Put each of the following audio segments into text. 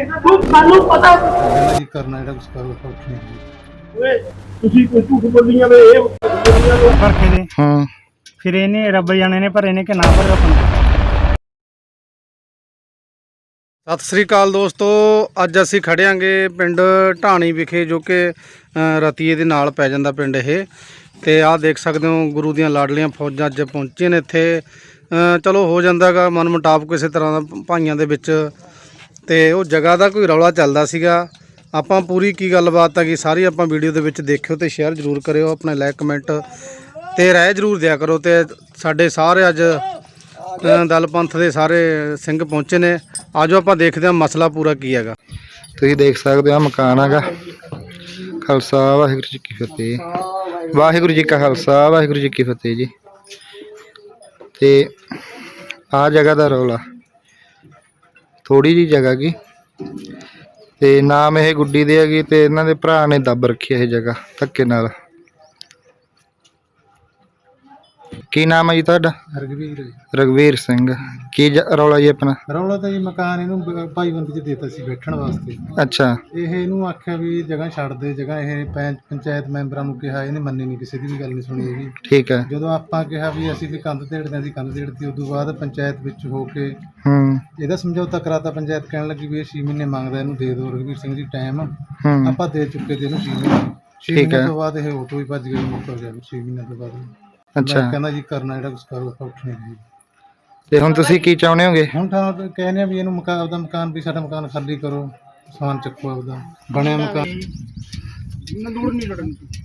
ਤੂੰ ਸਾਨੂੰ ਪਤਾ ਕਹਿੰਦਾ ਜੀ ਕਰਨਾ ਜਿਹੜਾ ਕੁਛ ਕਰੋ ਸੌਖ ਨਹੀਂ ਜੀ ਓਏ ਤੁਸੀਂ ਕੋਈ ਝੂਠ ਬੋਲੀਆਂ ਵੇ ਇਹ ਬੋਲੀਆਂ ਵੇ। ਭਰਕੇ ਦੇ। ਹਾਂ। ਫਿਰ ਇਹਨੇ ਰੱਬ ਜਾਣੇ ਨੇ ਭਰੇ ਨੇ ਕਿ ਨਾ ਭਰੇ ਆਪਾਂ ਨੂੰ ਪਤਾ ਸਤਿ ਸ੍ਰੀ ਅਕਾਲ ਦੋਸਤੋ ਅੱਜ ਅਸੀਂ ਖੜਿਆਂਗੇ ਪਿੰਡ ਢਾਣੀ ਵਿਖੇ ਜੋ ਕਿ ਰਤੀਏ ਦੇ ਨਾਲ ਪੈ ਜਾਂਦਾ ਪਿੰਡ ਇਹ। ਤੇ ਆਹ ਦੇਖ ਸਕਦੇ ਹੋ ਗੁਰੂ ਦੀਆਂ ਲਾਡਲੀਆਂ ਫੌਜਾਂ ਅੱਜ ਪਹੁੰਚੇ ਨੇ ਇੱਥੇ। ਅ, ਚਲੋ ਹੋ ਜਾਂਦਾਗਾ ਮਨ ਮੁਟਾਵ ਕਿਸੇ ਤਰ੍ਹਾਂ ਦਾ ਭਾਈਆਂ ਦੇ ਵਿੱਚ ਤੇ ਉਹ ਜਗ੍ਹਾ ਦਾ ਕੋਈ ਰੌਲਾ ਚੱਲਦਾ ਸੀਗਾ। ਆਪਾਂ ਪੂਰੀ ਕੀ ਗੱਲਬਾਤ ਆ ਕਿ ਸਾਰੀ ਆਪਾਂ ਵੀਡੀਓ ਦੇ ਵਿੱਚ ਦੇਖਿਓ ਤੇ ਸ਼ੇਅਰ ਜ਼ਰੂਰ ਕਰਿਓ, ਆਪਣੇ ਲਾਈਕ ਕਮੈਂਟ ਤੇ ਰਾਏ ਜ਼ਰੂਰ ਦਿਆ ਕਰੋ ਤੇ ਸਾਡੇ ਸਾਰੇ ਅੱਜ ਦਲ ਪੰਥ ਦੇ ਸਾਰੇ ਸਿੰਘ ਪਹੁੰਚੇ ਨੇ। ਆਜੋ ਆਪਾਂ ਦੇਖਦੇ ਹਾਂ ਮਸਲਾ ਪੂਰਾ ਕੀ ਹੈਗਾ। ਤੁਸੀਂ ਦੇਖ ਸਕਦੇ ਹੋ ਮਕਾਨ ਹੈਗਾ। ਖਾਲਸਾ ਵਾਹਿਗੁਰੂ ਜੀ ਕੀ ਫਤਿਹ। ਵਾਹਿਗੁਰੂ ਜੀ ਕਾ ਖਾਲਸਾ, ਵਾਹਿਗੁਰੂ ਜੀ ਕੀ ਫਤਿਹ ਜੀ। ਤੇ ਆ ਜਗ੍ਹਾ ਦਾ ਰੌਲਾ। ਥੋੜੀ ਜੀ ਜਗ੍ਹਾ ਗੀ ਤੇ ਨਾਮ ਇਹ ਗੁੱਡੀ ਦੇ ਹੈਗੀ ਤੇ ਇਹਨਾਂ ਦੇ ਭਰਾ ਨੇ ਦੱਬ ਰੱਖੀ ਇਹ ਜਗ੍ਹਾ ਧੱਕੇ ਨਾਲ। ਕੀ ਨਾਮ ਹੈ ਜੀ ਤੁਹਾਡਾ? ਹਰਗਵੀਰ ਜੀ। ਰਗਵੀਰ ਸਿੰਘ। ਕੀ ਜ- ਰੌਲਾ ਜੀ ਆਪਣਾ? ਰੌਲਾ ਤਾਂ ਜੀ ਮਕਾਨ ਇਹਨੂੰ ਬ- ਭਾਈਬੰਦੀ ਚ ਦਿੱਤਾ ਸੀ ਬੈਠਣ ਵਾਸਤੇ। ਅੱਛਾ। ਇਹ ਇਹਨੂੰ ਆਖਿਆ ਵੀ ਜਗ੍ਹਾ ਛੱਡ ਦੇ ਜਗ੍ਹਾ ਇਹ ਪੈਂ- ਪੰਚਾਇਤ ਮੈਂਬਰਾਂ ਨੂੰ ਕਿਹਾ ਇਹਨੇ ਮੰਨੀ ਨਹੀਂ ਕਿਸੇ ਦੀ ਵੀ ਗੱਲ ਨਹੀਂ ਸੁਣੀ ਹੈਗੀ। ਠੀਕ ਹੈ। ਜਦੋਂ ਆਪਾਂ ਕਿਹਾ ਵੀ ਅਸੀਂ ਵੀ ਕੰਧ ਢੇੜਦੇ ਹਾਂ ਅਸੀਂ ਕੰਧ ਢੇੜਤੀ ਉਦੋਂ ਬਾਅਦ ਪੰਚਾਇਤ ਵਿੱਚ ਹੋ ਕੇ ਹੂੰ। ਇਹਦਾ ਸਮਝੌਤਾ ਕਰਾਤਾ ਪੰਚਾਇਤ ਕਹਿਣ ਲੱਗੀ ਵੀ ਇਹ 6 ਮਹੀਨੇ ਮੰਗਦਾ ਇਹਨੂੰ ਦੇ ਦਿਓ ਰਘਵੀਰ ਸਿੰਘ ਜੀ ਟਾਈਮ ਹੂੰ। ਆਪਾਂ ਦੇ ਚੁੱਕੇ ਤੇ ਇਹਨੂੰ 6 ਮਹੀਨੇ। 6 ਠੀਕ ਮਹੀਨੇ ਹੈ। ਤੋਂ ਬਾਅਦ ਇਹ ਆਟੋ ਹੀ ਭੱਜ ਗਿਆ ਮੁੱਕਰ ਗਿਆ 6 ਮਹੀਨੇ ਤੋਂ ਬਾਅਦ। ਅੱਛਾ। ਕਹਿੰਦਾ ਜੀ ਕਰਨਾ ਜਿਹੜਾ ਕੁਛ ਕਰੋ ਸੌਖ ਨਹੀਂ ਜੀ। ਤੇ ਹੁਣ ਤੁਸੀਂ ਕੀ ਚਾਹੁੰਦੇ ਹੋਗੇ? ਹੁਣ ਤਾਂ ਕਹਿੰਦੇ ਆ ਵੀ ਇਹਨੂੰ ਮਕਾਨ ਆਪਦਾ ਮਕਾਨ ਵੀ ਸਾਡਾ ਮਕਾਨ ਖਾਲੀ ਕਰੋ ਸਮਾਨ ਚੱਕੋ ਆਪਦਾ ਬਣਿਆ ਮਕਾਨ।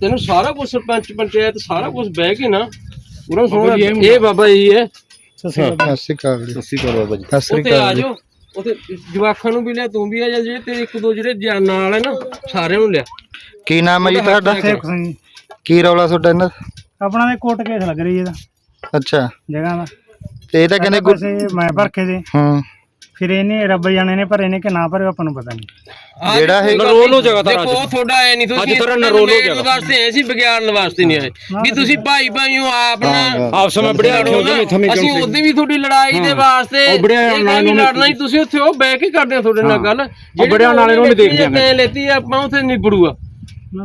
ਤੈਨੂੰ ਸਾਰਾ ਕੁਝ ਸਰਪੰਚ ਪੰਚਾਇਤ ਸਾਰਾ ਕੁਝ ਬਹਿ ਕੇ ਨਾ ਉਹਨਾਂ ਸੁਣਨਾ ਇਹ ਬਾਬਾ ਜੀ ਹੈ। ਸਤਿ ਸ਼੍ਰੀ ਅਕਾਲ। ਸਤਿ ਸ਼੍ਰੀ ਅਕਾਲ ਬਾਬਾ ਜੀ। ਸਤਿ ਸ਼੍ਰੀ ਆ ਅਕਾਲ ਜੀ। ਜਾਓ ਉੱਥੇ ਜਵਾਖਾਂ ਨੂੰ ਵੀ ਲਿਆ ਤੂੰ ਵੀ ਆ ਜਾ ਜਿਹੜੇ ਤੇਰੇ ਇੱਕ ਦੋ ਜਿਹੜੇ ਜਾਨ ਨਾਲ ਹੈ ਨਾ ਸਾਰਿਆਂ ਨੂੰ ਲਿਆ। ਕੀ ਨਾਮ ਹੈ ਜੀ ਤੁਹਾਡਾ? ਕੀ ਰੌਲਾ ਤੁਹਾਡਾ ਇਹਨਾਂ ਦਾ? ਆਪਣਾ ਦੇ ਕੋਟ ਕੇਸ ਲੱਗ ਰਹੀ ਇਹਦਾ। ਅੱਛਾ। ਜਗ੍ਹਾ ਦਾ। ਤੇ ਇਹ ਤਾਂ ਕਹਿੰਦੇ ਗੁ- ਮੈਂ ਭਰਕੇ ਦੇ। ਹੂੰ। ਫਿਰ ਇਹਨੇ ਰੱਬ ਜਾਣੇ ਨੇ ਭਰੇ ਨੇ ਕਿ ਨਾ ਭਰੇ ਆਪਾਂ ਨੂੰ ਪਤਾ ਨਹੀਂ। ਜਿਹੜਾ ਇਹ ਨਰੋਲੋ ਜਗ੍ਹਾ ਤਾਂ ਦੇਖੋ ਤੁਹਾਡਾ ਐ ਨਹੀਂ ਤੁਸੀਂ ਅੱਜ ਤੇਰਾ ਨਰੋਲੋ ਜਗ੍ਹਾ। ਵਾਸਤੇ ਐ ਸੀ ਵਿਗਿਆਨ ਵਾਸਤੇ ਨਹੀਂ ਆਏ। ਵੀ ਤੁਸੀਂ ਭਾਈ ਭਾਈਓ ਆਪ ਨਾ। ਆਪਸ ਮੈਂ ਬੜਿਆ ਅਸੀਂ ਉਹਦੇ ਵੀ ਤੁਹਾਡੀ ਲੜਾਈ ਦੇ ਵਾਸਤੇ ਇਹ ਨਹੀਂ ਲੜਨਾ ਹੀ ਤੁਸੀਂ ਉੱਥੇ ਉਹ ਬਹਿ ਕੇ ਕਰਦੇ ਆ ਤੁਹਾਡੇ ਨਾਲ ਗੱਲ। ਜਿਹੜੇ ਬੜਿਆ ਨਾਲੇ ਨੂੰ ਵੀ ਦੇਖਦੇ ਆ ਮੈਂ ਲੈਤੀ ਆਪਾਂ ਉੱਥੇ ਨਿਬੜੂਗਾ।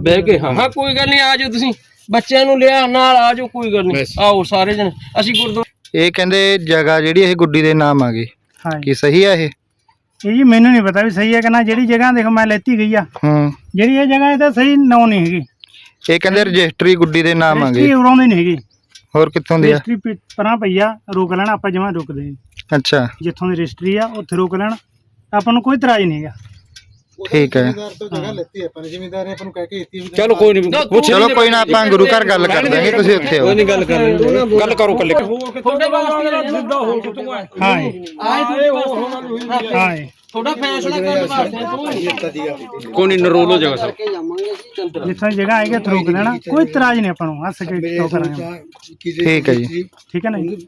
ਬਹਿ ਕੇ ਹਾਂ ਹਾਂ ਕੋਈ ਗੱਲ ਨਹੀਂ ਆ ਜਾਓ ਤੁਸੀਂ। ਬੱਚਿਆਂ ਨੂੰ ਲਿਆ ਨਾਲ ਆ ਜਾਓ ਕੋਈ ਗੱਲ ਨਹੀਂ ਆਓ ਸਾਰੇ ਜਣੇ। ਅਸੀਂ ਗੁਰਦੁਆਰਾ ਇਹ ਕਹਿੰਦੇ ਜਗ੍ਹਾ ਜਿਹੜੀ ਇਹ ਗੁੱਡੀ ਦੇ ਨਾਮ ਆ ਗਈ। ਹਾਂ ਜੀ ਕੀ ਸਹੀ ਆ ਇਹ? ਇਹ ਜੀ ਮੈਨੂੰ ਨਹੀਂ ਪਤਾ ਵੀ ਸਹੀ ਹੈ ਕਿ ਨਾ। ਜਿਹੜੀ ਜਗ੍ਹਾ ਦੇਖੋ ਮੈਂ ਲੈਤੀ ਗਈ ਆ। ਹੂੰ। ਜਿਹੜੀ ਇਹ ਜਗ੍ਹਾ ਇਹ ਤਾਂ ਸਹੀ ਨਾਂ ਨਹੀਂ ਹੈਗੀ। ਇਹ ਕਹਿੰਦੇ ਰਜਿਸਟਰੀ ਗੁੱਡੀ ਦੇ ਨਾਮ ਆ ਰਜਿਸਟਰੀ ਗਈ ਉਰੋਂ ਦੀ ਨਹੀਂ ਹੈਗੀ। ਹੋਰ ਕਿੱਥੋਂ ਦੀ ਆ? ਰਜਿਸਟਰੀ ਪ- ਪਰਾਂ ਪਈ ਆ ਰੋਕ ਲੈਣਾ ਆਪਾਂ ਜਮਾਂ ਰੁਕਦੇ ਨਹੀਂ। ਅੱਛਾ। ਜਿੱਥੋਂ ਦੀ ਰਜਿਸਟਰੀ ਆ ਉੱਥੇ ਰੋਕ ਲੈਣਾ। ਆਪਾਂ ਨੂੰ ਕੋਈ ਇਤਰਾਜ਼ ਨਹੀਂ ਹੈਗਾ। ਠੀਕ ਹੈ। ਜ਼ਿਮੀਦਾਰ ਤੋਂ ਜਗ੍ਹਾ ਲੈਤੀ ਆਪਾਂ ਨੇ ਜ਼ਿਮੀਦਾਰ ਨੇ ਆਪਾਂ ਨੂੰ ਕਹਿ ਕੇ ਦਿੱਤੀ ਵੀ ਚਲੋ ਕੋਈ ਨਹੀਂ ਚਲੋ ਕੋਈ ਨਾ ਆਪਾਂ ਗੁਰੂ ਘਰ ਗੱਲ ਕਰ ਦਾਂਗੇ ਤੁਸੀਂ ਉੱਥੇ ਆਓ। ਗੱਲ ਕਰ ਗੱਲ ਕਰੋ ਕੱਲੇ ਤੁਹਾਡੇ ਵਾਸਤੇ ਸਿੱਧਾ ਹੋ। ਹਾਂ ਜੀ ਹਾਂ। ਜੀ ਤੁਹਾਡਾ ਫੈਸਲਾ ਕਰਨ ਵਾਸਤੇ ਤੂੰ ਕੋਈ ਨਹੀਂ ਨਰੋਲੋ ਜਗ੍ਹਾ ਸਰ। ਜਿੱਥੋਂ ਜਗ੍ਹਾ ਆਏਗੀ ਉੱਥੇ ਰੋਕ ਲੈਣਾ। ਕੋਈ ਇਤਰਾਜ਼ ਨਹੀਂ ਆਪਾਂ ਨੂੰ ਹੱਸ ਕੇ ਕਰਾਂਗੇ? ਠੀਕ ਹੈ ਜੀ। ਠੀਕ ਹੈ ਨਾ ਜੀ?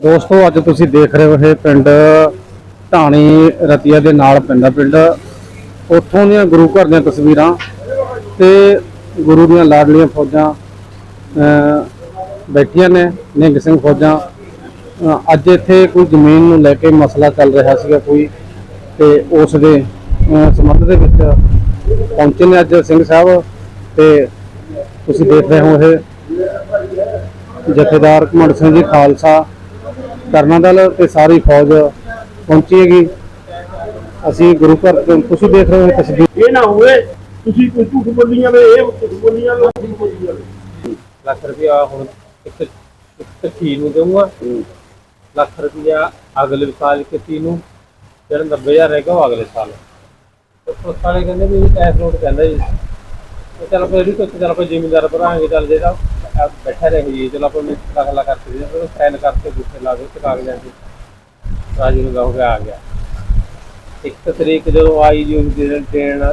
ਦੋਸਤੋ ਅੱਜ ਤੁਸੀਂ ਦੇਖ ਰਹੇ ਹੋ ਇਹ ਪਿੰਡ ਢਾਣੀ ਰਤੀਆ ਦੇ ਨਾਲ ਪੈਂਦਾ ਪਿੰਡ ਉੱਥੋਂ ਦੀਆਂ ਗੁਰੂ ਘਰ ਦੀਆਂ ਤਸਵੀਰਾਂ ਤੇ ਗੁਰੂ ਦੀਆਂ ਲਾਡਲੀਆਂ ਫੌਜਾਂ ਬੈਠੀਆਂ ਨੇ, ਨਿਹੰਗ ਸਿੰਘ ਫੌਜਾਂ। ਅੱਜ ਇੱਥੇ ਕੋਈ ਜ਼ਮੀਨ ਨੂੰ ਲੈ ਕੇ ਮਸਲਾ ਚੱਲ ਰਿਹਾ ਸੀਗਾ ਕੋਈ ਤੇ ਉਸ ਦੇ ਸੰਬੰਧ ਦੇ ਵਿੱਚ ਪਹੁੰਚੇ ਨੇ ਅੱਜ ਸਿੰਘ ਸਾਹਿਬ ਤੇ ਤੁਸੀਂ ਦੇਖ ਰਹੇ ਹੋ ਇਹ ਜਥੇਦਾਰ ਘਮੰਡ ਸਿੰਘ ਜੀ, ਖਾਲਸਾ ਕਰਨਾ ਦਲ ਤੇ ਸਾਰੀ ਫੌਜ ਪਹੁੰਚੀ ਹੈਗੀ। ਅਸੀਂ ਗੁਰੂ ਘਰ ਤੋਂ ਤੁਸੀਂ ਦੇਖ ਰਹੇ ਹੋ ਤਸਵੀਰ। ਇਹ ਨਾ ਹੋਵੇ ਤੁਸੀਂ ਕੋਈ ਝੂਠ ਬੋਲੀਆਂ ਵੇ ਇਹ ਝੂਠ ਬੋਲੀਆਂ ਵੇ ਝੂਠ ਬੋਲੀਆਂ ਵੇ ਲੱਖ ਰੁਪਇਆ ਹੁਣ ਇੱਕ ਇੱਕ ਧੀ ਨੂੰ ਦੇਵਾਂਗਾ ਲੱਖ ਰੁਪਇਆ ਅਗਲੇ ਸਾਲ ਕਿਤੀ ਨੂੰ ਜਿਹੜਾ 90000 ਰਹੇਗਾ ਉਹ ਅਗਲੇ ਸਾਲ। ਤੇ ਉਸ ਵਾਲੇ ਕਹਿੰਦੇ ਵੀ ਇਹ ਕੈਸ਼ ਨੋਟ ਕਹਿੰਦਾ ਜੀ। ਤੇ ਚਲ ਆਪਾਂ ਇਹਦੀ ਕੋਈ ਚਲ ਆਪਾਂ ਜ਼ਿਮੀਂਦਾਰ ਭਰਾਂਗੇ ਚੱਲ ਜਿਹੜਾ ਬੈਠਾ ਰਹੇ ਜੀ ਚਲ ਆਪਾਂ ਨੂੰ ਦਾਖਲਾ ਕਰਕੇ ਦੇ ਸਾਈਨ ਕਰਕੇ ਗੁੱਸੇ ਲਾ ਦੇ ਤੇ ਕਾਗਜ਼ਾਂ ਤੇ। ਰਾਜੂ ਨੂੰ ਗਿਆ ਆ ਗਿਆ। ਇੱਕ ਤਰੀਕ ਜਦੋਂ ਆਈ ਜੀ ਉਹ ਦਿਨ ਟ੍ਰੇਨ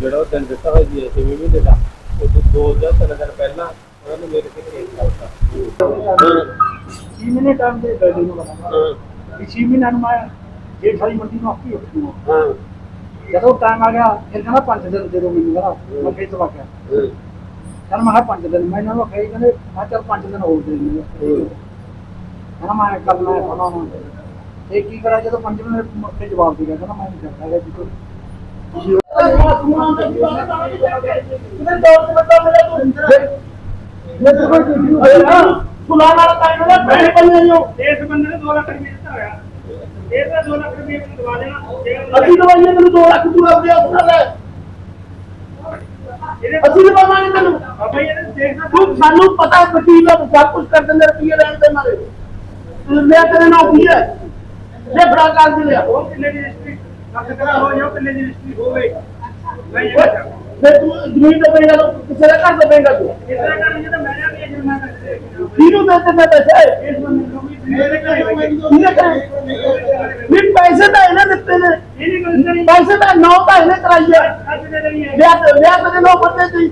ਜਿਹੜਾ ਉਹ ਦਿਨ ਦਿੱਤਾ ਹੋਇਆ ਜੀ ਛੇ ਮਹੀਨੇ ਦਾ ਉਹ ਤੋਂ ਦੋ ਜਾਂ ਤਿੰਨ ਦਿਨ ਪਹਿਲਾਂ ਉਹਨਾਂ ਨੇ ਮੇਰੇ ਤੇ ਕੇਸ ਕਰਤਾ। ਛੇ ਮਹੀਨੇ ਟਾਈਮ ਦੇ ਗਏ ਨੂੰ। ਬਣਾ ਵੀ ਛੇ ਮਹੀਨਿਆਂ ਨੂੰ ਮੈਂ ਜੇ ਸਾਰੀ ਮੰਡੀ ਨੂੰ ਆਪੀ ਉੱਠੂ ਹਾਂ। ਜਦੋਂ ਟਾਈਮ ਆ ਗਿਆ ਫਿਰ ਕਹਿੰਦਾ ਪੰਜ ਦਿਨ ਦੇ ਦੋ ਮੈਨੂੰ ਕਹਿੰਦਾ। ਮੈਂ ਫੇਰ ਤੋਂ ਗਿਆ। ਕਹਿੰਦਾ ਮੈਂ ਪੰਜ ਦਿਨ ਮੈਂ ਇਹਨਾਂ ਨੂੰ ਕਹੀ ਕਹਿੰਦੇ ਮੈਂ ਚੱਲ ਪੰਜ ਦਿਨ ਹੋਰ ਦੇ ਦਿੰਦੇ ਕਹਿੰਦਾ ਮੈਂ ਕਰਨਾ ਹੈ ਫਲਾਣਾ ਇਹ ਕੀ ਕਰਾਂ, ਜਦੋਂ ਪੰਜਵੇਂ ਨੇ ਮੱਥੇ ਜਵਾਬ ਦੇ ਗਿਆ, ਕਹਿੰਦਾ ਮੈਂ ਨਹੀਂ ਕਰਦਾ ਹੈਗਾ ਜੀ, ਕੋਈ। ਇਸ ਬੰਦੇ ਨੇ 2 ਲੱਖ ਰੁਪਏ ਦਿੱਤਾ ਹੋਇਆ ਇਹ ਤਾਂ 2 ਲੱਖ ਰੁਪਏ ਮੈਨੂੰ ਦਵਾ ਦੇਣਾ ਅਸੀਂ ਦਵਾਈਏ ਤੈਨੂੰ 2 ਲੱਖ ਤੂੰ ਆਪਦੇ ਆਪਣਾ ਲੈ ਅਸੀਂ ਨਹੀਂ ਪਾਵਾਂਗੇ ਤੈਨੂੰ ਬਾਬਾ ਜੀ ਇਹਨੇ ਦੇਖਣਾ ਤੂੰ ਸਾਨੂੰ ਪਤਾ ਹੈ ਵਕੀਲ ਆ ਸਭ ਕੁਝ ਕਰ ਦਿੰਦੇ ਰੁਪਏ ਲੈਣ ਦੇ ਮਾਰੇ ਲਿਆ ਤੇਰੇ ਨਾਲ ਕੀ ਹੈ? ਜੇ ਬੜਾ ਕਰ ਦੇ ਲਿਆ ਉਹ ਕਿੰਨੇ ਦੀ ਰਜਿਸਟਰੀ? ਲੱਖ ਕਰਾ ਹੋ ਜਾਓ ਕਿੰਨੇ ਦੀ ਰਜਿਸਟਰੀ ਹੋਵੇ? ਨਹੀਂ ਫਿਰ ਤੂੰ ਜ਼ਮੀਨ ਤੇ ਪਏਗਾ ਤਾਂ ਕਿਸੇ ਦਾ ਘਰ ਤੇ ਪਏਗਾ ਤੂੰ? ਕਿਸੇ ਦਾ ਘਰ ਨਹੀਂ ਤਾਂ ਮੈਂ ਜਾ ਕੇ ਜੁਰਮਾਨਾ ਕਰ ਦੇ ਕਿਹਨੂੰ ਦੇਤੇ ਮੈਂ ਪੈਸੇ? ਇਸ ਬੰਦੇ ਨੂੰ ਵੀ ਮੇਰੇ ਘਰੇ ਨਹੀਂ ਪੈਸੇ ਤਾਂ ਇਹਨੇ ਦਿੱਤੇ ਨੇ। ਇਹਨੇ ਕੋਈ ਨਹੀਂ ਪੈਸੇ ਤਾਂ ਨੌ ਤਾਂ ਇਹਨੇ ਕਰਾਈ ਹੈ ਅੱਜ ਦੇ ਦਿਨ ਹੀ ਵਿਆਹ ਤੇ ਵਿਆਹ ਤੇ ਨੌ ਬੰਦੇ ਸੀ।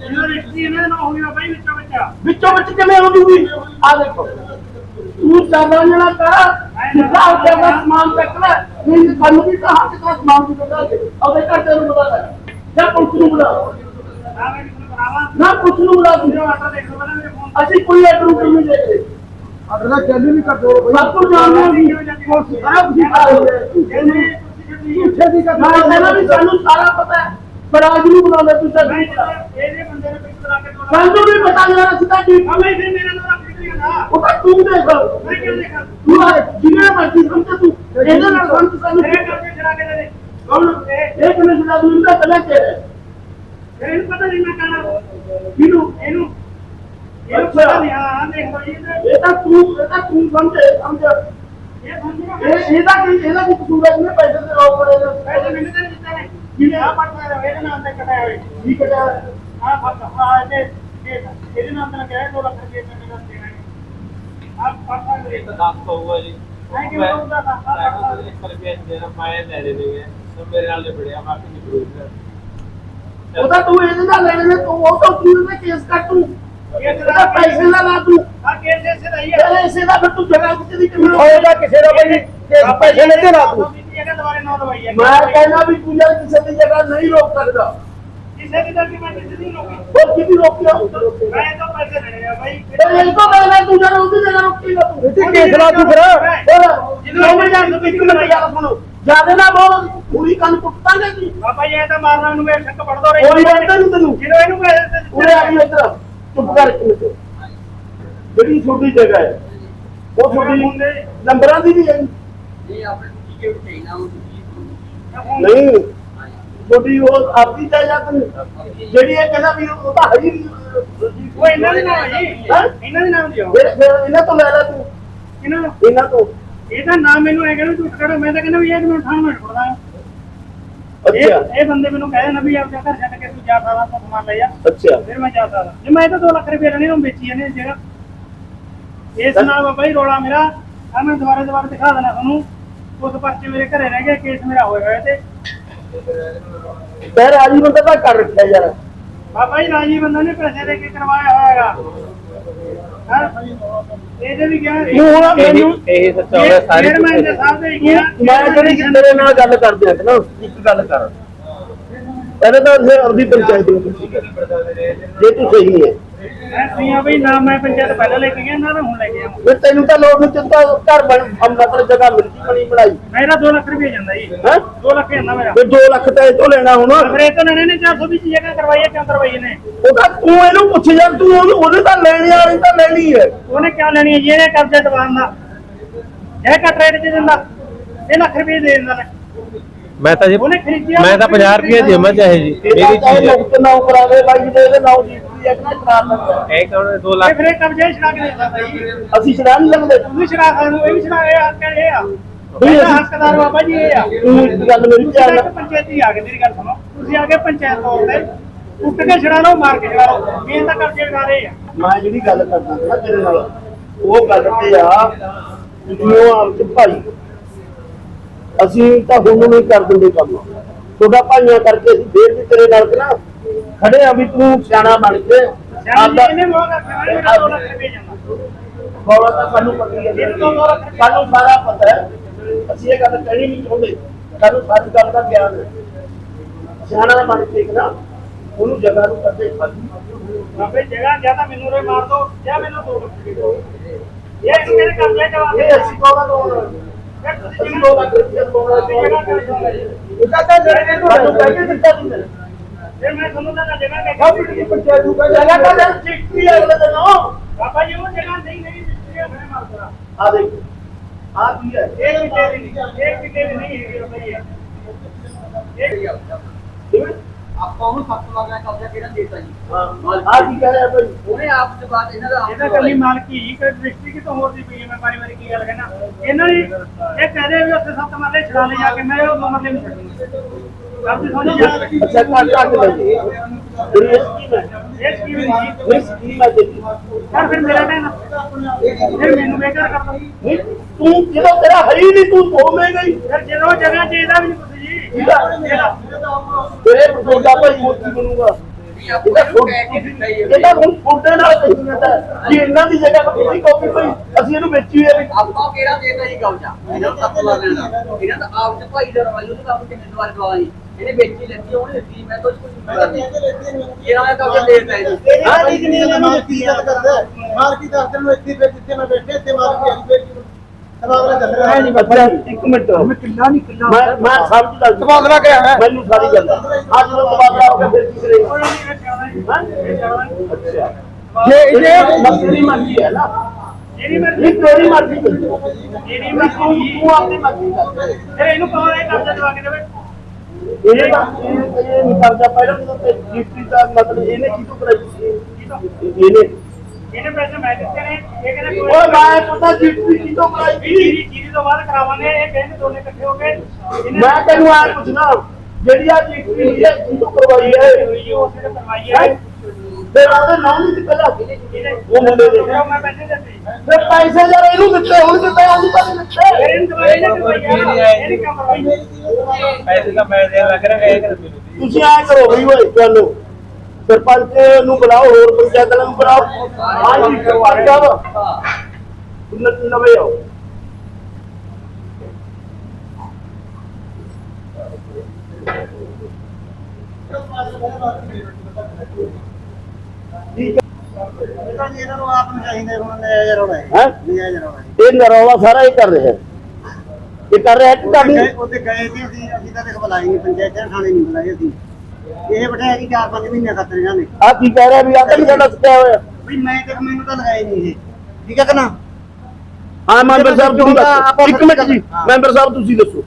ਇਹਨਾਂ ਰਿਸ਼ਤੀ ਇਹਨਾਂ ਗਿਆ ਬਾਈ ਵਿੱਚੋਂ ਵਿੱਚ। ਵਿੱਚੋਂ ਵਿੱਚ ਕਿਵੇਂ ਹੋ ਜੂਗੀ ਆ ਦੇਖੋ। ਤੂੰ ਚਾਵਲ ਨਾ ਕਰ ਜਿੱਦਾਂ ਹੋ ਗਿਆ ਬਸ ਸਮਾਨ ਚੱਕ ਲੈ ਨਹੀਂ ਤਾਂ ਸਾਨੂੰ ਵੀ ਕਹਾ ਕਿਤਨਾ ਸਮਾਨ ਦੀ ਬਤਾ ਦੇ ਉਹਦੇ ਘਰ ਤੇ ਨੂੰ ਬਤਾ ਦੇ ਜਾਂ ਪੁਲਿਸ ਨੂੰ ਬੁਲਾ ਨਾ ਪੁਲਿਸ ਨੂੰ ਬੁਲਾ ਤੂੰ ਅਸੀਂ ਕੋਈ ਨਹੀਂ ਦੇ ਰਹੇ ਦਾ ਨਹੀਂ ਜੀ ਦੀ ਪਰ ਅੱਜ ਨੂੰ ਬੁਲਾਉਂਦਾ ਤੂੰ ਤਾਂ ਇਹਦੇ ਬੰਦੇ ਨੇ ਪਿੱਛੇ ਲਾ ਕੇ ਸਾਨੂੰ ਵੀ ਪਤਾ ਅਸੀਂ ਤਾਂ ਕੀ ਹਮੇ ਫਿਰ ਮੇਰੇ ਨਾਲ ਰੱਖ ਦਿੱਤੀ ਨਾ। ਉਹ ਤਾਂ ਤੂੰ ਦੇਖ ਮੈਂ ਕਿਉਂ ਦੇਖਾਂ ਤੂੰ ਆ ਜਿੰਨੇ ਮਰਜ਼ੀ ਸਮਝ ਤੂੰ। ਇਹਦੇ ਨਾਲ ਸਮਝ ਸਾਨੂੰ ਇਹ ਕਰਕੇ ਛੜਾ ਕੇ ਦੇ ਕੌਣ ਇਹ ਕਿਵੇਂ ਛੜਾ ਦੂੰ ਇਹਦਾ ਪਹਿਲਾਂ ਕਿਹੜਾ ਇਹਨੂੰ ਪਤਾ ਨਹੀਂ ਮੈਂ ਕਹਣਾ। ਇਹਨੂੰ ਇਹਨੂੰ। ਇਹ ਪਤਾ ਨਹੀਂ ਹਾਂ ਦੇਖ ਇਹ ਤਾਂ ਤੂੰ ਇਹ ਤਾਂ ਤੂੰ ਸਮਝੇ ਸਮਝ। ਇਹ ਸਮਝ ਇਹ ਇਹਦਾ ਕੀ ਇਹਦਾ ਕੀ ਕਸੂਰ ਹੈ ਇਹਨੇ ਪੈਸੇ ਤੇ ਰੋਕ ਕਰੇ ਪੈਸੇ ਮੈਨੂੰ ਤਾਂ ਨਹੀਂ ਦਿੱਤੇ ਨੇ। ਜਿਹਨੇ ਆ ਪੜਦਾ ਹੈ ਇਹਦੇ ਨਾਮ ਤੇ ਕਟਾਇਆ ਹੋਇਆ। ਕੀ ਕਟਾਇਆ ਆ ਫੱਟ ਆ ਇਹਦੇ ਇਹਦੇ ਨਾਮ ਤੇ ਕਿਹਾ 2 ਲੱਖ ਰੁਪਏ ਮੇਰੇ ਨਾਲ ਦੇਣਾ ਹੈ ਆ ਪੜਦਾ ਮੇਰੇ ਇਹ ਤਾਂ ਦੱਸ ਪਊਗਾ ਜੀ। ਮੈਂ ਕਿਵੇਂ ਉਹਦਾ ਦੇ ਤੇ ਮੇਰੇ ਨਾਲ ਨਿਬੜਿਆ ਬਾਕੀ ਨਹੀਂ ਉਹਦਾ ਤੂੰ ਇਹਦੇ ਨਾਲ ਲੈਣੇ ਨੇ ਤੂੰ ਉਹ ਤਾਂ ਤੂੰ ਇਹਦੇ ਕੇਸ ਕੱਟ? ਤੂੰ ਇਹਦਾ ਪੈਸੇ ਨਾ ਲਾ ਤੂੰ। ਆ ਕੇਸ ਇਸੇ ਦਾ ਹੀ ਹੈ ਇਸੇ ਦਾ ਫਿਰ ਤੂੰ ਜਗ੍ਹਾ ਕਿਤੇ ਦੀ ਕਿਵੇਂ ਹੋਏਗਾ ਕਿਸੇ ਦਾ ਬਈ ਕੇਸ ਪੈਸੇ ਲੈ ਕੇ ਲਾ ਤੂੰ ਮੈਂ ਕਹਿੰਦਾ ਵੀ ਯਾਰ ਕਿਸੇ ਦੀ ਜਗ੍ਹਾ ਨਹੀਂ ਰੋਕ ਸਕਦਾ। ਕਿਸੇ ਦੀ ਕਿ ਮੈਂ ਕਿਸੇ ਦੀ ਰੋਕੀ ਉਹ ਕਿਹਦੀ ਰੋਕਿਆ ਮੈਂ ਤਾਂ ਪੈਸੇ ਲੈਣੇ ਆ ਬਾਈ। ਤੇ ਇਹ ਤੋਂ ਮੈਂ ਤੂੰ ਜਰਾ ਉਹਦੀ ਜਗ੍ਹਾ ਰੋਕੇਗਾ ਤੂੰ। ਇੱਥੇ ਕੇਸ ਲਾ ਤੂੰ ਫਿਰ। ਜਿਹਨੂੰ ਮੈਂ ਜਾਂ ਇੱਕ ਮਿੰਟ ਗੱਲ ਸੁਣੋ। ਜ਼ਿਆਦਾ ਨਾ ਬੋਲ ਪੂਰੀ ਕੰਨ ਕੁੱਟਾਂਗੇ ਕੀ ਬਾਬਾ ਜੀ ਇਹ ਤਾਂ ਮਾਰਨਾ ਮੈਨੂੰ ਮੇਰੇ ਸ਼ੱਕ ਪੜਦਾ ਰਹੇ ਕੋਈ ਬੰਦਾ ਨਹੀਂ ਤੈਨੂੰ। ਜਦੋਂ ਇਹਨੂੰ ਪੈਸੇ ਦੇ ਦਿੱਤੇ ਉਰੇ ਆ ਗਈ ਇੱਧਰ। ਚੁੱਪ ਕਰ ਇੱਕ ਜਿਹੜੀ ਛੋਟੀ ਜਗ੍ਹਾ ਹੈ ਉਹ ਛੋਟੀ ਨੰਬਰਾਂ ਦੀ ਵੀ ਹੈ। ਨਹੀਂ। ਛੋਟੀ ਉਹ ਆਪਦੀ ਜਾਇਦਾਦ ਨਹੀਂ ਜਿਹੜੀ ਇਹ ਕਹਿੰਦਾ ਵੀ ਉਹ ਤਾਂ ਹੈ ਹੀ ਨਹੀਂ। ਉਹ ਇਹਨਾਂ ਦੇ ਨਾਮ ਹੈ? ਜੀ? ਇਹਨਾਂ ਦੇ ਨਾਮ ਦਿਓ ਫਿਰ ਫਿਰ ਇਹਨਾਂ ਤੋਂ ਲੈ ਲੈ ਤੂੰ। ਇਹਨਾਂ ਇਹਨਾਂ ਤੋਂ। ਇਹਦਾ ਨਾਮ ਮੈਨੂੰ ਐ ਕਹਿੰਦਾ ਝੂਠ ਕਰੋ ਮੈਂ ਤਾਂ ਕਹਿੰਦਾ ਵੀ ਇਹ ਮੈਨੂੰ ਠਾਣ ਮਿੰਟ ਪੜਦਾ ਅੱਛਾ। ਇਹ ਬੰਦੇ ਮੈਨੂੰ ਕਹਿੰਦੇ ਨਾ ਵੀ ਆਪਦੇ ਘਰ ਛੱਡ ਕੇ ਤੂੰ ਜਾ ਤਾਂ ਸਮਾਨ ਲੈ ਜਾ। ਅੱਛਾ। ਫਿਰ ਮੈਂ ਜਾ ਸਕਦਾ ਜੇ ਮੈਂ ਤਾਂ 2 ਲੱਖ ਰੁਪਏ ਲੈਣੇ ਉਹ ਵੇਚੀ ਇਸ ਜਗ੍ਹਾ ਇਸ ਨਾਲ ਜੀ ਰੋਲਾ ਮੇਰਾ। ਆ ਮੈਂ ਦੁਬਾਰਾ ਦੁਬਾਰਾ ਦਿਖਾ ਦੇਣਾ ਤੁਹਾਨੂੰ। ਉਸ ਪਰਚੇ ਮੇਰੇ ਘਰੇ ਰਹਿ ਗਿਆ ਕੇਸ ਮੇਰਾ ਹੋਇਆ ਹੋਇਆ ਤੇ। ਤੇ ਰਾਜੀ ਬੰਦਾ ਤਾਂ ਕਰ ਰੱਖਿਆ ਯਾਰ। ਬਾਬਾ ਜੀ ਰਾਜੀ ਬੰਦਾ ਨੇ ਪੈਸੇ ਦੇ ਕੇ ਕਰਵਾਇਆ ਹੋਇਆਗਾ। ਇਹਦੇ ਵੀ ਗਿਆ ਤੂੰ ਹੁਣ ਮੈਨੂੰ ਇਹ ਸੱਚਾ ਹੋਇਆ ਸਾਰੇ ਚੇਅਰਮੈਨ ਦੇ ਸਾਹਿਬ ਦੇ ਗਿਆ ਮੈਂ ਜਿਹੜੀ ਤੇਰੇ ਨਾਲ ਗੱਲ ਕਰਦੇ ਆ ਨਾ ਇੱਕ ਗੱਲ ਕਰ। ਪਹਿਲੇ ਤਾਂ ਆਪਦੀ ਪੰਚਾਇਤ ਪੁੱਛੀ ਜੇ ਤੂੰ ਸਹੀ ਹੈ। ਮੈਂ ਸੁਣਿਆ ਬਈ ਨਾ ਮੈਂ ਪੰਚਾਇਤ ਪਹਿਲਾਂ ਲੈ ਕੇ ਗਿਆ ਨਾ ਮੈਂ ਹੁਣ ਲੈ ਕੇ ਆਵਾਂ। ਫਿਰ ਤੈਨੂੰ ਤਾਂ ਲੋੜ ਨੂੰ ਚਿੰਤਾ ਘਰ ਬਣ ਕਰ ਜਗ੍ਹਾ ਮਿਲਦੀ ਬਣੀ ਬਣਾਈ। ਮੇਰਾ 2 ਲੱਖ ਰੁਪਏ ਜਾਂਦਾ ਜੀ। ਹੈ? 2 ਲੱਖ ਜਾਂਦਾ ਮੇਰਾ। ਫਿਰ 2 ਲੱਖ ਤਾਂ ਇਹ ਤੋਂ ਲੈਣਾ ਹੁਣ। ਫਿਰ ਇਹ ਤਾਂ ਲੈਣੇ ਨੇ 420 ਦੀ ਜਗ੍ਹਾ ਕਰਵਾਈ ਹੈ ਕਿਉਂ ਕਰਵਾਈ ਇਹਨੇ? ਉਹਦਾ ਤੂੰ ਇਹਨੂੰ ਪੁੱਛ ਯਾਰ ਤੂੰ ਉਹਨੂੰ ਉਹਨੇ ਤਾਂ ਲੈਣੀ ਵਾਲੀ ਤਾਂ ਲੈਣੀ ਹੈ। ਉਹਨੇ ਕਿਆ ਲੈਣੀ ਹੈ ਜੀ? ਇਹਨੇ ਕਰਜ਼ਾ ਦਵਾਨ ਦਾ ਇਹ ਕੱਟ ਰੇਟ ਤੇ ਦਿੰਦਾ। ਇਹ ਲੱਖ ਰੁਪਏ ਦੇ ਦਿੰਦਾ ਨੇ ਮੈਂ ਤਾਂ ਜੀ ਮੈਂ ਤਾਂ 50 ਰੁਪਏ ਦੇਵਾਂ ਚਾਹੇ ਜੀ। ਮੇਰੀ ਚੀਜ਼ ਹੈ। ਮੁਕਤ ਨਾ ਕਰਾਵੇ ਬਾਈ ਦੇ ਇਹਦੇ ਨਾਲ ਜੀ ਦੀ ਇੱਕ ਨਾ ਕਰਾ ਲੈਂਦਾ ਇਹ ਕੌਣ 2 ਇਹ ਲੱਖ ਫਿਰ ਇਹ ਕਬਜ਼ਾ ਕੇ ਦੇ ਜੀ। ਅਸੀਂ ਛੜਾ ਨਹੀਂ ਲੱਗਦੇ ਤੁਸੀਂ ਛਡਾ ਸਾਨੂੰ ਇਹ ਵੀ ਛਡਾ ਇਹ ਹੱਕ ਇਹ ਆ। ਅਸੀਂ- ਹੱਕਦਾਰ ਬਾਬਾ ਜੀ ਇਹ ਆ। ਤੂੰ ਗੱਲ ਮੇਰੀ ਤੁਸੀਂ ਧਿਆਨ ਨਾਲ ਪੰਚਾਇਤੀ ਆ ਗਏ ਮੇਰੀ ਗੱਲ ਸੁਣੋ। ਤੁਸੀਂ ਆ ਗਏ ਪੰਚਾਇਤ ਤੌਰ ਤੇ। ਉੱਟ ਕੇ ਛੜਾ ਲਓ ਮਾਰ ਕੇ ਛੜਾ ਲਓ। ਇਹ ਤਾਂ ਕਬਜ਼ੇ ਲਗਾ ਰਹੇ ਆ। ਮੈਂ ਜਿਹੜੀ ਗੱਲ ਕਰਦਾ ਨਾ ਤੇਰੇ ਨਾਲ ਉਹ ਗੱਲ ਤੇ ਆ ਜਿਉਂ ਆਪ ਚ ਭਾਈ ਅਸੀਂ ਤਾਂ ਹੁਣ ਨਹੀਂ ਕਰ ਦਿੰਦੇ ਕੰਮ ਤੁਹਾਡਾ ਭਾਈਆਂ ਕਰਕੇ ਅਸੀਂ ਫੇਰ ਵੀ ਤੇਰੇ ਨਾਲ ਨਾ ਖੜੇ ਆ ਵੀ ਤੂੰ ਸਿਆਣਾ ਬਣ ਕੇ ਸਿਆਣੀ ਇਹਨੇ ਮੋਹ ਰੱਖਿਆ ਮੇਰਾ 2 ਲੱਖ ਰੁਪਏ ਜਾਂਦਾ ਬੋਲਾ ਤਾਂ ਸਾਨੂੰ ਪਤਾ ਹੀ ਹੈ। ਸਾਨੂੰ ਸਾਰਾ ਪਤਾ ਹੈ। ਅਸੀਂ ਇਹ ਗੱਲ ਕਹਿਣੀ ਨਹੀਂ ਚਾਹੁੰਦੇ। ਸਾਨੂੰ ਸਾਰੀ ਗੱਲ ਦਾ ਗਿਆਨ ਹੈ। ਸਿਆਣਾ ਬਣ ਕੇ ਨਾ ਉਹਨੂੰ ਜਗ੍ਹਾ ਨੂੰ ਕੱਢੇ। ਖਾਲੀ ਬਾਬੇ ਜਗ੍ਹਾ ਜਾਂ ਤਾਂ ਮੈਨੂੰ ਰੇ ਮਾਰ ਦੋ ਜਾਂ ਮੈਨੂੰ 2 ਲੱਖ ਰੁਪਏ ਦਿਓ ਇਹ ਕਿਹੜੇ ਕਰ ਲੈ ਜਵਾਬ ਇਹ ਅਸੀਂ ਕੋਲਾ ਦੋ ਅਸੀਂ ਦੋ ਲੱਖ ਰੁਪਏ ਕੋਲਾ ਇਹਦਾ ਤਾਂ ਜਿਹੜੇ ਨੇ ਤੁਹਾਨੂੰ ਕਹਿ ਦਿੱਤਾ ਤੁਸੀਂ ਫਿਰ ਮੈਂ ਤੁਹਾਨੂੰ ਤਾਂ ਜਗ੍ਹਾ ਲੈ ਸਭ ਦੀ ਪੰਚਾਇਤ ਨੂੰ ਕਹਿੰਦਾ ਜਗ੍ਹਾ ਤਾਂ ਚਿੱਠੀ ਅਗਲੇ ਦਿਨ ਉਹ ਬਾਬਾ ਜੀ ਉਹ ਜਗ੍ਹਾ ਨਹੀਂ ਨਹੀਂ ਦਿੱਤੀ ਮੈਂ ਮਾਰਦਾ ਆ ਦੇਖ ਆ ਕੀ ਹੈ ਇੱਕ ਕਿੱਲੇ ਦੀ ਨਹੀਂ ਇੱਕ ਕਿੱਲੇ ਦੀ ਨਹੀਂ ਹੈਗੀ ਬਾਬਾ ਜੀ ਇਹ ਆਪਾਂ ਉਹਨੂੰ ਸੱਤ ਲੱਖ ਦਾ ਕਬਜ਼ਾ ਕਿਹੜਾ ਦੇਤਾ ਜੀ ਆ ਕੀ ਕਹਿ ਰਿਹਾ ਭਾਈ? ਉਹਨੇ ਆਪ ਦੇ ਬਾਅਦ ਇਹਨਾਂ ਦਾ ਇਹਦਾ ਕੱਲੀ ਮਾਲਕੀ ਹੀ ਕਿ ਦ੍ਰਿਸ਼ਟੀ ਕਿਤੋਂ ਹੋਰ ਦੀ ਪਈ ਹੈ ਮੈਂ ਵਾਰੀ ਵਾਰੀ ਕੀ ਗੱਲ ਕਹਿਣਾ। ਇਹਨਾਂ ਨੇ ਇਹ ਕਹਦੇ ਵੀ ਉੱਥੇ ਸੱਤ ਮਰਲੇ ਛੜਾ ਲੈ ਜਾ ਕੇ ਮੈਂ ਉਹ ਮਰਲੇ ਨਹੀਂ ਛੱਡੂਗਾ ਦੀ ਸਮਝ ਜਾ ਅੱਛਾ ਕੱਟ ਕੱਟ ਲੈ ਜੀ ਇਹ ਸਕੀਮ ਹੈ? ਇਹ ਸਕੀਮ ਹੈ ਜੀ ਯਾਰ ਫਿਰ ਮੇਰਾ ਟਾਈਮ ਫਿਰ ਮੈਨੂੰ ਬੇਕਾਰ ਕਰ ਦੋ ਨਹੀਂ, ਤੂੰ ਜਦੋਂ ਤੇਰਾ ਹੈ ਹੀ ਨਹੀਂ ਤੂੰ ਹੋਵੇਂਗਾ ਹੀ। ਫਿਰ ਜਦੋਂ ਜਗ੍ਹਾ ਚ ਇਹਦਾ ਵੀ ਨਹੀਂ ਤੇਰੇ ਬੋਲਦਾ ਭਾਈ ਮੋਤੀ ਬਣੂਗਾ। ਇਹਦਾ ਫੁੱਟ- ਇਹਦਾ ਹੁਣ ਫੁੱਟੇ ਨਾਲ ਕਹੀ ਜਾਂਦਾ ਕਿ ਇਹਨਾਂ ਦੀ ਜਗ੍ਹਾ ਤੇ ਤੁਸੀਂ ਕਾਪੀ ਭਾਈ ਅਸੀਂ ਇਹਨੂੰ ਵੇਚੀ ਹੋਈ ਹੈ ਆਪਾਂ ਕਿਹੜਾ ਦੇਤਾ ਜੀ ਕਬਜ਼ਾ ਇਹਨਾਂ ਦਾ ਇਹਨਾਂ ਦਾ ਆਪ ਦੇ ਭਾਈ ਦਾ ਰਵਾਈ ਉਹਨੂੰ ਕੰਮ ਕਿੰਨੇ ਦੁਆਰ ਦਵਾਈ। ਇਹਨੇ ਵੇਚੀ ਲੈਤੀ ਉਹਨੇ ਦਿੱਤੀ ਮੈਂ ਤਾਂ ਕੁਝ ਨਹੀਂ ਕਰਦਾ ਇਹਨਾਂ ਦਾ ਕਬਜ਼ਾ ਦੇ ਦਿੱਤਾ ਇਹਨੂੰ ਹਾਂ ਠੀਕ ਨਹੀਂ ਇਹਨਾਂ ਨੂੰ ਕੀ ਗੱਲ ਕਰਦਾ ਮਾਰ ਕੀ ਦੱਸ ਨੂੰ ਇੱਥੇ ਵੇਚ ਜਿੱਥੇ ਮੈਂ ਬੈਠੇ ਇੱਥੇ ਮਾਰ ਕੇ ਆਈ ਵੇਚ। ਇੱਕ ਮਿੰਟ ਮੈਂ ਕਿੱਲਾ ਨਹੀਂ ਕਿੱਲਾ ਮੈਂ ਮੈਂ ਸਮਝਦਾ ਤਬਾਦਲਾ ਕਿਹਾ ਹੈ ਮੈਨੂੰ ਸਾਰੀ ਗੱਲ ਅੱਜ ਜਦੋਂ ਤਬਾਦਲਾ ਹੋ ਗਿਆ ਫਿਰ ਕੀ ਕਰੇਗਾ ਅੱਛਾ ਜੇ ਇਹ ਮਸਲੀ ਮਰਜ਼ੀ ਹੈ ਨਾ ਜਿਹੜੀ ਮਰਜ਼ੀ ਇਹ ਤੇਰੀ ਮਰਜ਼ੀ ਹੈ ਜਿਹੜੀ ਤੂੰ ਮਰਜ਼ੀ ਤੂੰ ਆਪਣੀ ਮਰਜ਼ੀ ਕਰ ਫਿਰ ਇਹਨੂੰ ਕਹੋ ਇਹ ਕਬਜ਼ਾ ਦਵਾ ਕੇ ਦੇਵੇ ਇਹ ਤਾਂ ਇਹ ਇਹ ਨਹੀਂ ਕਰਦਾ, ਪਹਿਲਾਂ ਜਦੋਂ ਤੇ ਡਿਪਟੀ ਦਾ ਮਤਲਬ ਇਹਨੇ ਕੀ ਤੋਂ ਕਰਾਈ ਸੀ? ਇਹਨੇ ਇਹਨੇ ਪੈਸੇ ਮੈਂ ਦਿੱਤੇ ਨੇ ਇਹ ਕਹਿੰਦਾ ਕੋਈ ਓਏ ਮੈਂ ਪਤਾ ਡਿਪਟੀ ਕੀ ਤੋਂ ਕਰਾਈ ਸੀ। ਜੀਰੀ ਜੀਰੀ ਤੋਂ ਬਾਅਦ ਕਰਾਵਾਂਗੇ ਇਹ ਕਹਿੰਦੇ ਦੋਨੇ ਇਕੱਠੇ ਹੋ ਕੇ। ਇਹਨੇ ਮੈਂ ਤੈਨੂੰ ਆ ਪੁੱਛਣਾ ਜਿਹੜੀ ਆ ਡਿਪਟੀ ਹੈ ਕੀ ਤੋਂ ਕਰਵਾਈ ਹੈ? ਹੋਈ ਉਹ ਸਿਰ ਕਰਵਾਈ ਹੈ। ਫਿਰ ਉਹਦੇ ਨਾਮ ਨਹੀਂ ਪਹਿਲਾਂ ਇਹਨੇ ਉਹ ਮੁੰਡੇ ਦੇ। ਫਿਰ ਮੈਂ ਪੈਸੇ ਦਿੱਤੇ। ਫਿਰ ਪੈਸੇ ਯਾਰ ਇਹਨੂੰ ਦਿੱਤੇ ਹੁਣ ਦਿੱਤੇ ਉਹਨੂੰ ਤਾਂ ਨਹੀਂ ਫਿਰ ਦਿੱਤੇ ਇਹਨੂੰ ਦਵਾਈ ਨਾ ਕਰਵਾਈ ਯਾਰ ਇਹਨੇ ਕੰਮ ਕਰਵਾਈ। ਪੈਸੇ ਤਾਂ ਮੈਂ ਦੇਣ ਲੱਗ ਰਿਹਾ ਇਹ ਕਰ। ਮੈਨੂੰ ਤੁਸੀਂ ਐ ਕਰੋ ਬਈ ਓਏ ਚਲੋ ਸਰਪੰਚ ਨੂੰ ਬੁਲਾਓ, ਹੋਰ ਪੰਚਾਇਤ ਨੂੰ ਬੁਲਾਓ ਹਾਂਜੀ, ਸਰਪੰਚ ਸਾਹਿਬ। ਨਵੇਂ ਆਓ। ਠੀਕ ਹੈ? ਇਹਨਾਂ ਨੂੰ ਆਪ ਨੂੰ ਚਾਹੀਦਾ ਹੁਣ ਲੈ ਜਾ ਹੈ ਲੈ ਜਾ ਇਹ ਨਰੌਲਾ ਸਾਰਾ ਹੀ ਕਰ ਰਿਹਾ। ਇਹ ਕਰ ਰਿਹਾ ਕਿ ਕਰਨੀ ਗਏ ਸੀ ਅਸੀਂ ਤਾਂ ਦੇਖ ਬੁਲਾਈ ਨਹੀਂ ਪੰਚਾਇਤ ਥਾਣੇ ਨਹੀਂ ਬੁਲਾਏ ਅਸੀਂ। ਇਹ ਬਿਠਾਇਆ ਜੀ 4-5 ਮਹੀਨੇ ਖਾਤਰ ਇਹਨਾਂ ਨੇ। ਆ ਕੀ ਕਹਿ ਰਿਹਾ ਵੀ ਆ ਤਾਂ ਨਹੀਂ ਸਾਡਾ ਸਿੱਟਿਆ ਹੋਇਆ? ਵੀ ਮੈਂ ਤੇ ਮੈਨੂੰ ਤਾਂ ਲਗਾਏ ਨਹੀਂ ਇਹ। ਠੀਕ ਹੈ ਕਿ ਨਾ? ਹਾਂ ਮੈਂਬਰ ਸਾਹਿਬ ਤੁਸੀਂ ਦੱਸੋ। ਇੱਕ ਮਿੰਟ ਜੀ ਮੈਂਬਰ ਸਾਹਿਬ ਤੁਸੀਂ ਦੱਸੋ।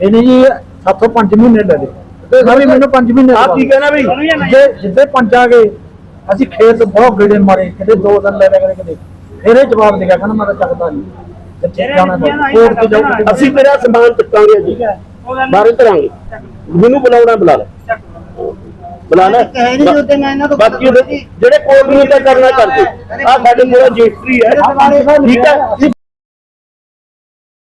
ਇਹਨੇ ਜੀ ਸਾਥੋਂ 5 ਮਹੀਨੇ ਲੈ ਲਏ। ਤੇ ਸਾਰੀ ਮੈਨੂੰ 5 ਮਹੀਨੇ ਆ ਕੀ ਕਹਿਣਾ ਵੀ? ਜੇ। ਜਿੱਦੇ ਪੰਜ ਆ ਗਏ ਅਸੀਂ ਖੇਤ ਬਹੁਤ ਗੇੜੇ ਮਾਰੇ ਕਿਤੇ ਦੋ ਦਿਨ ਲੈ ਲੈ ਕਰੇ ਕਿਤੇ ਜਵਾਬ ਦੇ ਗਿਆ ਕਹਿੰਦਾ ਮੈਂ ਤਾਂ ਚੱਕਦਾ ਨਹੀਂ। ਤੇ ਚੇਕ ਜਾਣਾ ਕੋਰਟ ਤੇ ਜਾਓ ਕਿਤੇ ਅਸੀਂ ਤੇਰਾ ਸਮਾਨ ਚੱਕਾਂਗੇ ਜੀ। ਉਹਦਾ ਬਾਰੇ ਤਰਾਂਗੇ ਮੈਨੂੰ ਬੁਲਾਉਣਾ ਬੁਲਾ ਲੈ। ਬੁਲਾ ਲੈ ਕਹੇ ਨਹੀਂ ਉਹਦੇ ਮੈਂ ਇਹਨਾਂ ਤੋਂ ਬਾਕੀ ਉਹਦੇ ਜਿਹੜੇ ਕੋਲ ਨੂੰ ਤਾਂ ਕਰਨਾ ਕਰਦੇ। ਆ ਸਾਡੇ ਕੋਲ ਰਜਿਸਟਰੀ ਹੈ। ਠੀਕ ਹੈ।